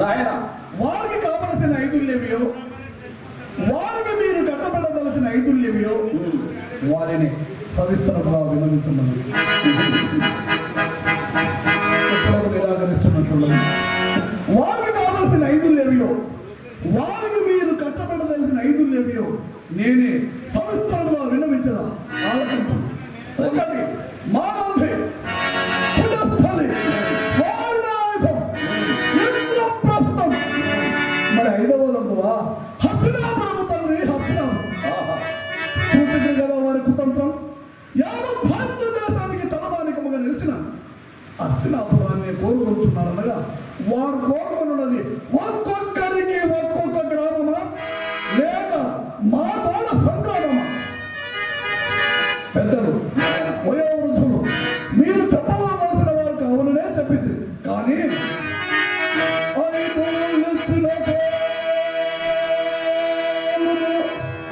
నాయన వారికి కావలసిన ఐదుల్యమియో వారికి మీరు కట్టబడవలసిన ఐదుల్యమియో వారిని సవిస్తరంగా విన్నవించమని ఎప్పుడైనా నిరాకరిస్తున్నట్లున్నది వారికి కావలసిన ఐదుల్యమియో వారికి మీరు కట్టబడవలసిన ఐదుల్యమియో నేనే ప్రభువా హత్తునా ప్రభు తండ్రి హత్తునా చూపించిన కదా వారి కుతంత్రం. యావత్ భారతదేశానికి తలమానికముగా నిలిచిన అస్థినాపురాన్ని కోరుకొంచున్నారనగా వారు కోరుకొనున్నది ఒక్కొక్కరికి ఒక్కొక్క గ్రామమా? లేక మా తోడ సంగ్రామమా? పెద్దలు